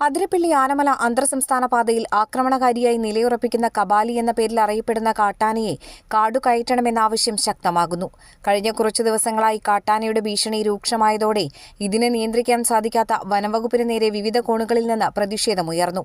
അതിരപ്പള്ളി ആനമല അന്തർ സംസ്ഥാന പാതയിൽ ആക്രമണകാരിയായി നിലയുറപ്പിക്കുന്ന കബാലി എന്ന പേരിൽ അറിയപ്പെടുന്ന കാട്ടാനയെ കാടുകയറ്റണമെന്നാവശ്യം ശക്തമാകുന്നു. കഴിഞ്ഞ കുറച്ചു ദിവസങ്ങളായി കാട്ടാനയുടെ ഭീഷണി രൂക്ഷമായതോടെ ഇതിനെ നിയന്ത്രിക്കാൻ സാധിക്കാത്ത വനംവകുപ്പിന് നേരെ വിവിധ കോണുകളിൽ നിന്ന് പ്രതിഷേധമുയർന്നു.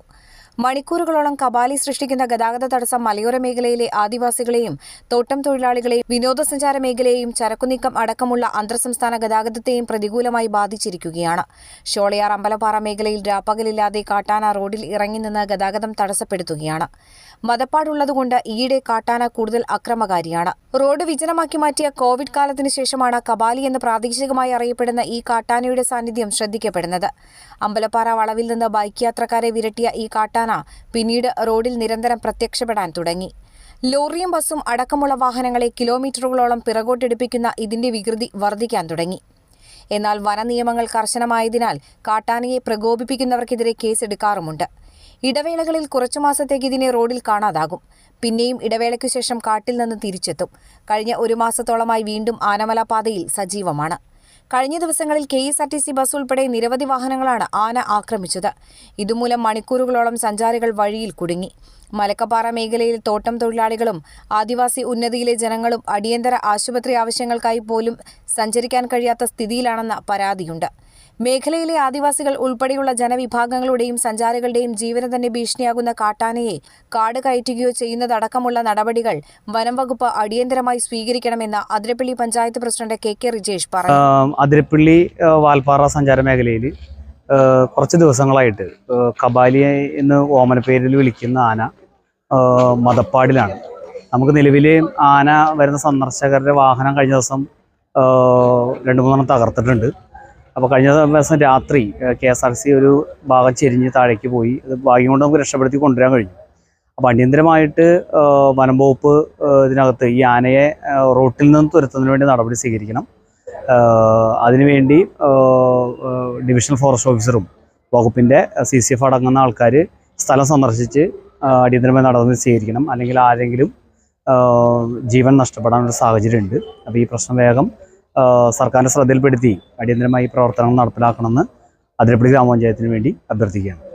മണിക്കൂറുകളോളം കബാലി സൃഷ്ടിക്കുന്ന ഗതാഗത തടസ്സം മലയോര മേഖലയിലെ ആദിവാസികളെയും തോട്ടം തൊഴിലാളികളെയും വിനോദസഞ്ചാര മേഖലയെയും ചരക്കുനീക്കം അടക്കമുള്ള അന്തർസംസ്ഥാന ഗതാഗതത്തെയും പ്രതികൂലമായി ബാധിച്ചിരിക്കുകയാണ്. ഷോളയാർ അമ്പലപ്പാറ മേഖലയിൽ രാപ്പകലില്ലാതെ കാട്ടാന റോഡിൽ ഇറങ്ങി നിന്ന് ഗതാഗതം തടസ്സപ്പെടുത്തുകയാണ്. മതപ്പാടുള്ളതുകൊണ്ട് ഈയിടെ കാട്ടാന കൂടുതൽ അക്രമകാരിയാണ്. റോഡ് വിജനമാക്കി മാറ്റിയ കോവിഡ് കാലത്തിനു ശേഷമാണ് കബാലി എന്ന് പ്രാദേശികമായി അറിയപ്പെടുന്ന ഈ കാട്ടാനയുടെ സാന്നിധ്യം ശ്രദ്ധിക്കപ്പെടുന്നത്. അമ്പലപ്പാറ വളവിൽ നിന്ന് ബൈക്ക് യാത്രക്കാരെ വിരട്ടിയ ഈ കാട്ടാന പിന്നീട് റോഡിൽ നിരന്തരം പ്രത്യക്ഷപ്പെടാൻ തുടങ്ങി. ലോറിയും ബസ്സും അടക്കമുള്ള വാഹനങ്ങളെ കിലോമീറ്ററുകളോളം പിറകോട്ടെടുപ്പിക്കുന്ന ഇതിന്റെ വികൃതി വർദ്ധിക്കാൻ തുടങ്ങി. എന്നാൽ വനനിയമങ്ങൾ കർശനമായതിനാൽ കാട്ടാനയെ പ്രകോപിപ്പിക്കുന്നവർക്കെതിരെ കേസെടുക്കാറുമുണ്ട്. ഇടവേളകളിൽ കുറച്ചു മാസത്തേക്ക് ഇതിനെ റോഡിൽ കാണാതാകും. പിന്നെയും ഇടവേളയ്ക്കു ശേഷം കാട്ടിൽ നിന്ന് തിരിച്ചെത്തും. കഴിഞ്ഞ ഒരു മാസത്തോളമായി വീണ്ടും ആനമല പാതയിൽ സജീവമാണ്. കഴിഞ്ഞ ദിവസങ്ങളിൽ K S R T C bus ഉൾപ്പെടെ നിരവധി വാഹനങ്ങളാണ് ആന ആക്രമിച്ചത്. ഇതുമൂലം മണിക്കൂറുകളോളം സഞ്ചാരികൾ വഴിയിൽ കുടുങ്ങി. മലക്കപ്പാറ മേഖലയിൽ തോട്ടം തൊഴിലാളികളും ആദിവാസി ഉന്നതിയിലെ ജനങ്ങളും അടിയന്തര ആശുപത്രി ആവശ്യങ്ങൾക്കായി പോലും സഞ്ചരിക്കാൻ കഴിയാത്ത സ്ഥിതിയിലാണെന്ന പരാതിയുണ്ട്. മേഖലയിലെ ആദിവാസികൾ ഉൾപ്പെടെയുള്ള ജനവിഭാഗങ്ങളുടെയും സഞ്ചാരികളുടെയും ജീവന തന്നെ ഭീഷണിയാകുന്ന കാട്ടാനയെ കാട് കയറ്റുകയോ ചെയ്യുന്നതടക്കമുള്ള നടപടികൾ വനംവകുപ്പ് അടിയന്തരമായി സ്വീകരിക്കണമെന്ന് Athirappilly panchayat president K K Rijesh പറഞ്ഞു. അതിരപ്പള്ളി വാൽപ്പാറ സഞ്ചാര മേഖലയിൽ കുറച്ച് ദിവസങ്ങളായിട്ട് കബാലി എന്ന് ഓമനപ്പേരിൽ വിളിക്കുന്ന ആന മതപ്പാടിലാണ്. നമുക്ക് നിലവിൽ ആന വരുന്ന സന്ദർശകരുടെ വാഹനം കഴിഞ്ഞ ദിവസം രണ്ട് മൂന്നെണ്ണം തകർത്തിട്ടുണ്ട്. അപ്പോൾ കഴിഞ്ഞ ദിവസം രാത്രി കെ എസ് ആർ സി ഒരു ഭാഗം ചെരിഞ്ഞ് താഴേക്ക് പോയി. അത് ഭാഗ്യം കൊണ്ട് നമുക്ക് രക്ഷപ്പെടുത്തി കൊണ്ടുവരാൻ കഴിഞ്ഞു. അപ്പോൾ അടിയന്തരമായിട്ട് വനം വകുപ്പ് ഇതിനകത്ത് ഈ ആനയെ റോട്ടിൽ നിന്ന് തുരത്തുന്നതിന് വേണ്ടി നടപടി സ്വീകരിക്കണം. അതിനുവേണ്ടി ഡിവിഷണൽ ഫോറസ്റ്റ് ഓഫീസറും വകുപ്പിന്റെ സി സി എഫ് അടങ്ങുന്ന ആൾക്കാർ സ്ഥലം സന്ദർശിച്ച് അടിയന്തരമായി നടപടി സ്വീകരിക്കണം. അല്ലെങ്കിൽ ആരെങ്കിലും ജീവൻ നഷ്ടപ്പെടാനുള്ള സാഹചര്യമുണ്ട്. അപ്പോൾ ഈ പ്രശ്നം വേഗം സർക്കാരിന്റെ ശ്രദ്ധയിൽപ്പെടുത്തി അടിയന്തരമായി പ്രവർത്തനങ്ങൾ നടപ്പിലാക്കണമെന്ന് അതിരപ്പള്ളി ഗ്രാമപഞ്ചായത്തിന് വേണ്ടി അഭ്യർത്ഥിക്കുകയാണ്.